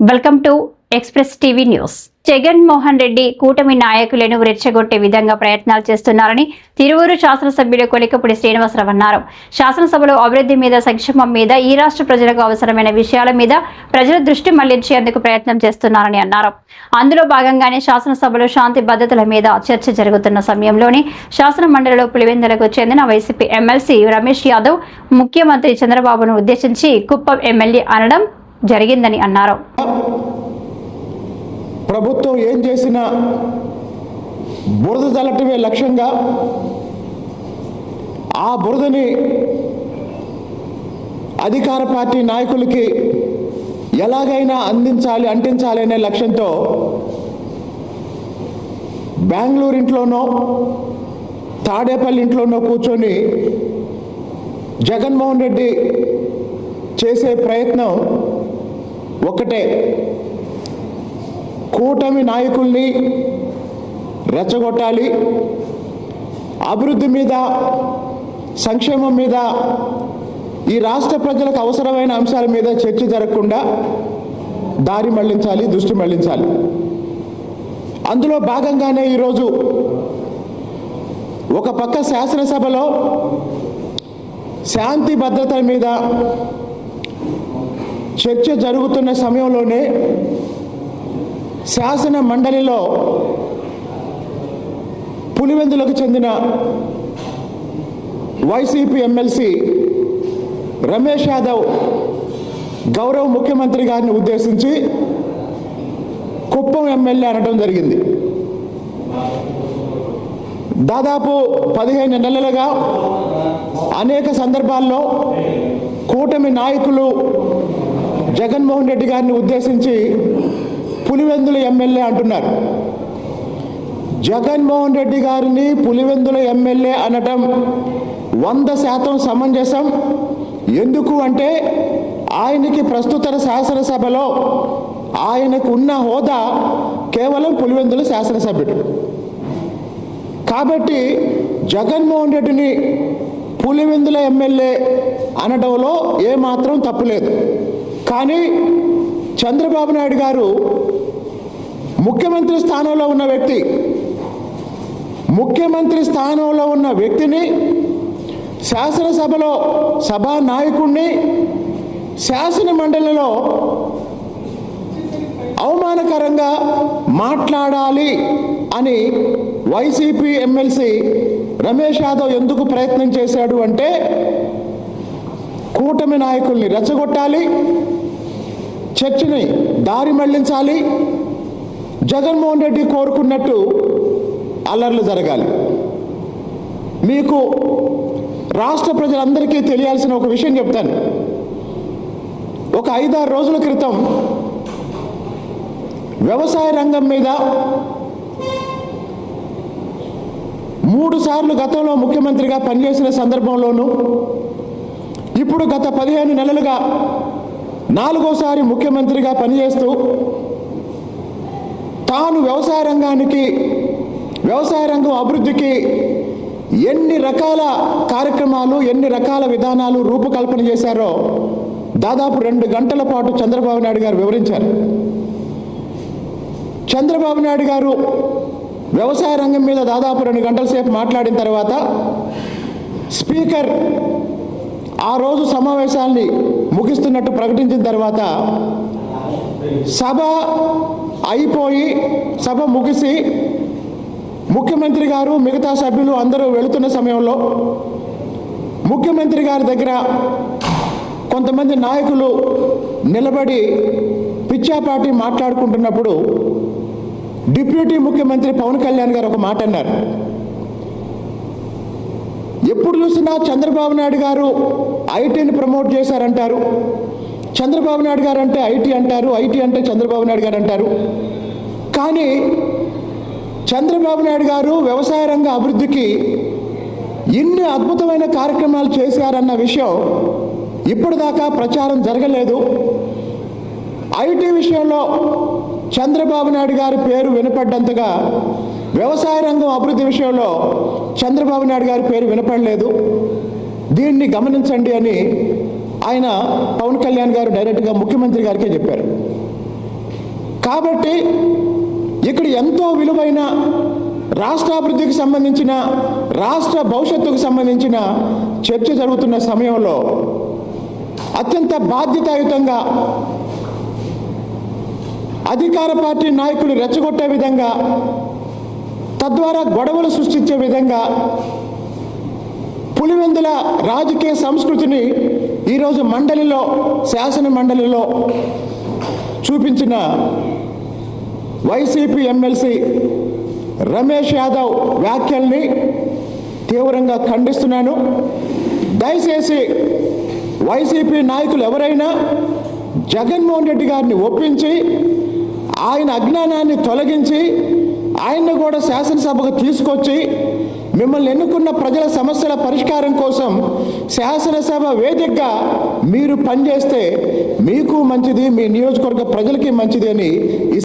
Welcome to express TV news. Jaganmohan Reddy కూటమి నాయకులను రెచ్చగొట్టే విధంగా ప్రయత్నాలు చేస్తున్నారని తిరువురు శాసనసభ్యులు కొలికపూడి శ్రీనివాసరావు అన్నారు. శాసనసభలో అభివృద్ధి మీద సంక్షేమం మీద ఈ రాష్ట్ర ప్రజలకు అవసరమైన విషయాల మీద ప్రజల దృష్టి మళ్ళించేందుకు ప్రయత్నం చేస్తున్నారని అన్నారు. అందులో భాగంగానే శాసనసభలో శాంతి భద్రతల మీద చర్చ జరుగుతున్న సమయంలోనే శాసన మండలిలో పులివెందులకు చెందిన వైసీపీ ఎమ్మెల్సీ రమేష్ యాదవ్ ముఖ్యమంత్రి చంద్రబాబును ఉద్దేశించి కుప్పం ఎమ్మెల్యే అనడం జరిగిందని అన్నారు. ప్రభుత్వం ఏం చేసినా బురద చల్లటమే లక్ష్యంగా ఆ బురదని అధికార పార్టీ నాయకులకి ఎలాగైనా అందించాలి అంటించాలి అనే లక్ష్యంతో బెంగళూరు ఇంట్లోనో తాడేపల్లి ఇంట్లోనో కూర్చొని జగన్మోహన్ రెడ్డి చేసే ప్రయత్నం ఒకటే. కూటమి నాయకుల్ని రెచ్చగొట్టాలి. అభివృద్ధి మీద సంక్షేమం మీద ఈ రాష్ట్ర ప్రజలకు అవసరమైన అంశాల మీద చర్చ జరగకుండా దారి మళ్ళించాలి దృష్టి మళ్ళించాలి. అందులో భాగంగానే ఈరోజు ఒక పక్క శాసనసభలో శాంతి భద్రతల మీద చర్చ జరుగుతున్న సమయంలోనే శాసన మండలిలో పులివెందులకు చెందిన వైసీపీ ఎమ్మెల్సీ రమేష్ యాదవ్ గౌరవ ముఖ్యమంత్రి గారిని ఉద్దేశించి కుప్పం ఎమ్మెల్యే అనడం జరిగింది. దాదాపు పదిహేను నెలలుగా అనేక సందర్భాల్లో కూటమి నాయకులు జగన్మోహన్ రెడ్డి గారిని ఉద్దేశించి పులివెందుల ఎమ్మెల్యే అంటున్నారు. జగన్మోహన్ రెడ్డి గారిని పులివెందుల ఎమ్మెల్యే అనటం వంద శాతం సమంజసం. ఎందుకు అంటే ఆయనకి ప్రస్తుత శాసనసభలో ఆయనకు ఉన్న హోదా కేవలం పులివెందుల శాసనసభ్యుడు. కాబట్టి జగన్మోహన్ రెడ్డిని పులివెందుల ఎమ్మెల్యే అనడంలో ఏమాత్రం తప్పులేదు కానీ చంద్రబాబు నాయుడు గారు ముఖ్యమంత్రి స్థానంలో ఉన్న వ్యక్తి ముఖ్యమంత్రి స్థానంలో ఉన్న వ్యక్తిని శాసనసభలో సభా నాయకుడిని శాసన మండలిలో అవమానకరంగా మాట్లాడాలి అని వైసీపీ ఎమ్మెల్సీ రమేష్ యాదవ్ ఎందుకు ప్రయత్నం చేశాడు అంటే కూటమి నాయకుల్ని రెచ్చగొట్టాలి చర్చిని దారి మళ్ళించాలి. జగన్మోహన్ రెడ్డి కోరుకున్నట్టు అల్లర్లు జరగాలి. మీకు రాష్ట్ర ప్రజలందరికీ తెలియాల్సిన ఒక విషయం చెప్తాను. ఒక ఐదారు రోజుల క్రితం వ్యవసాయ రంగం మీద మూడు సార్లు గతంలో ముఖ్యమంత్రిగా పనిచేసిన సందర్భంలోనూ ఇప్పుడు గత పదిహేను నెలలుగా నాలుగోసారి ముఖ్యమంత్రిగా పనిచేస్తూ తాను వ్యవసాయ రంగానికి వ్యవసాయ రంగం అభివృద్ధికి ఎన్ని రకాల కార్యక్రమాలు ఎన్ని రకాల విధానాలు రూపకల్పన చేశారో దాదాపు రెండు గంటల పాటు చంద్రబాబు నాయుడు గారు వివరించారు. చంద్రబాబు నాయుడు గారు వ్యవసాయ రంగం మీద దాదాపు రెండు గంటల సేపు మాట్లాడిన తర్వాత స్పీకర్ ఆ రోజు సమావేశాన్ని ముగిస్తున్నట్టు ప్రకటించిన తర్వాత సభ అయిపోయి సభ ముగిసి ముఖ్యమంత్రి గారు మిగతా సభ్యులు అందరూ వెళుతున్న సమయంలో ముఖ్యమంత్రి గారి దగ్గర కొంతమంది నాయకులు నిలబడి పిచ్చాపాటి మాట్లాడుకుంటున్నప్పుడు డిప్యూటీ ముఖ్యమంత్రి పవన్ కళ్యాణ్ గారు ఒక మాట అన్నారు. ఎప్పుడు చూసినా చంద్రబాబు నాయుడు గారు ఐటీని ప్రమోట్ చేశారంటారు. చంద్రబాబు నాయుడు గారు అంటే ఐటీ అంటారు ఐటీ అంటే చంద్రబాబు నాయుడు గారు అంటారు. కానీ చంద్రబాబు నాయుడు గారు వ్యవసాయ రంగ అభివృద్ధికి ఇన్ని అద్భుతమైన కార్యక్రమాలు చేశారన్న విషయం ఇప్పటిదాకా ప్రచారం జరగలేదు. ఐటీ విషయంలో చంద్రబాబు నాయుడు గారి పేరు వినపడ్డంతగా వ్యవసాయ రంగం అభివృద్ధి విషయంలో చంద్రబాబు నాయుడు గారి పేరు వినపడలేదు. దీన్ని గమనించండి అని ఆయన పవన్ కళ్యాణ్ గారు డైరెక్ట్గా ముఖ్యమంత్రి గారికే చెప్పారు. కాబట్టి ఇక్కడ ఎంతో విలువైన రాష్ట్రాభివృద్ధికి సంబంధించిన రాష్ట్ర భవిష్యత్తుకు సంబంధించిన చర్చ జరుగుతున్న సమయంలో అత్యంత బాధ్యతాయుతంగా అధికార పార్టీ నాయకులు రెచ్చగొట్టే విధంగా తద్వారా గొడవలు సృష్టించే విధంగా పులివెందుల రాజకీయ సంస్కృతిని ఈరోజు మండలిలో శాసన మండలిలో చూపించిన వైసీపీ ఎమ్మెల్సీ రమేష్ యాదవ్ వ్యాఖ్యల్ని తీవ్రంగా ఖండిస్తున్నాను. దయచేసి వైసీపీ నాయకులు ఎవరైనా జగన్మోహన్ రెడ్డి గారిని ఒప్పించి ఆయన అజ్ఞానాన్ని తొలగించి ఆయన్ని కూడా శాసనసభకు తీసుకొచ్చి మిమ్మల్ని ఎన్నుకున్న ప్రజల సమస్యల పరిష్కారం కోసం శాసనసభ వేదికగా మీరు పనిచేస్తే మీకు మంచిది మీ నియోజకవర్గ ప్రజలకి మంచిది అని